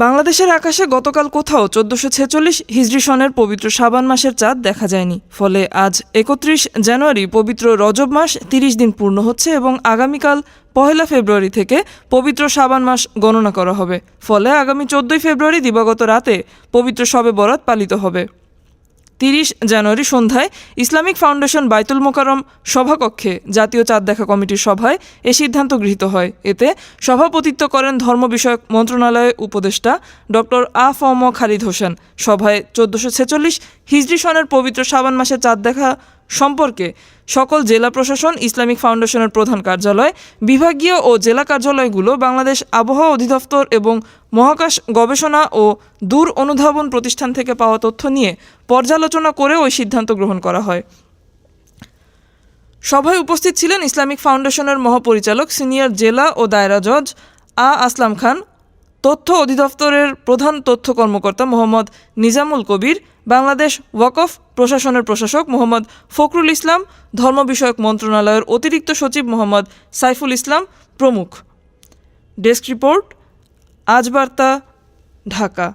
বাংলাদেশের আকাশে গতকাল কোথাও চোদ্দশো ছেচল্লিশ হিজরি সনের পবিত্র শাবান মাসের চাঁদ দেখা যায়নি। ফলে আজ একত্রিশ জানুয়ারি পবিত্র রজব মাস তিরিশ দিন পূর্ণ হচ্ছে এবং আগামীকাল পহেলা ফেব্রুয়ারি থেকে পবিত্র শাবান মাস গণনা করা হবে। ফলে আগামী চোদ্দই ফেব্রুয়ারি দিবাগত রাতে পবিত্র শবে বরাত পালিত হবে। তিরিশ জানুয়ারি সন্ধ্যায় ইসলামিক ফাউন্ডেশন বাইতুল মোকারম সভাকক্ষে জাতীয় চাঁদ দেখা কমিটির সভায় এ সিদ্ধান্ত গৃহীত হয়। এতে সভাপতিত্ব করেন ধর্ম বিষয়ক মন্ত্রণালয়ের উপদেষ্টা ডক্টর আ ফম খালিদ হোসেন। সভায় চোদ্দোশো ছেচল্লিশ হিজরি সনের পবিত্র শ্রাবণ মাসে চাঁদ দেখা সম্পর্কে সকল জেলা প্রশাসন, ইসলামিক ফাউন্ডেশনের প্রধান কার্যালয়, বিভাগীয় ও জেলা কার্যালয়গুলো বাংলাদেশ আবহাওয়া অধিদপ্তর এবং মহাকাশ গবেষণা ও দূর অনুধাবন প্রতিষ্ঠান থেকে পাওয়া তথ্য নিয়ে পর্যালোচনা করে ওই সিদ্ধান্ত গ্রহণ করা হয়। সভায় উপস্থিত ছিলেন ইসলামিক ফাউন্ডেশনের মহাপরিচালক, সিনিয়র জেলা ও দায়রা জজ আ আসলাম খান তথ্য অধিদপ্তরের প্রধান তথ্য কর্মকর্তা মোহাম্মদ নিজামুল কবির, বাংলাদেশ ওয়াকফ প্রশাসনের প্রশাসক মোহাম্মদ ফখরুল ইসলাম, ধর্ম বিষয়ক মন্ত্রণালয়ের অতিরিক্ত সচিব মোহাম্মদ সাইফুল ইসলাম প্রমুখ। ডেস্ক রিপোর্ট, আজ বার্তা, ঢাকা।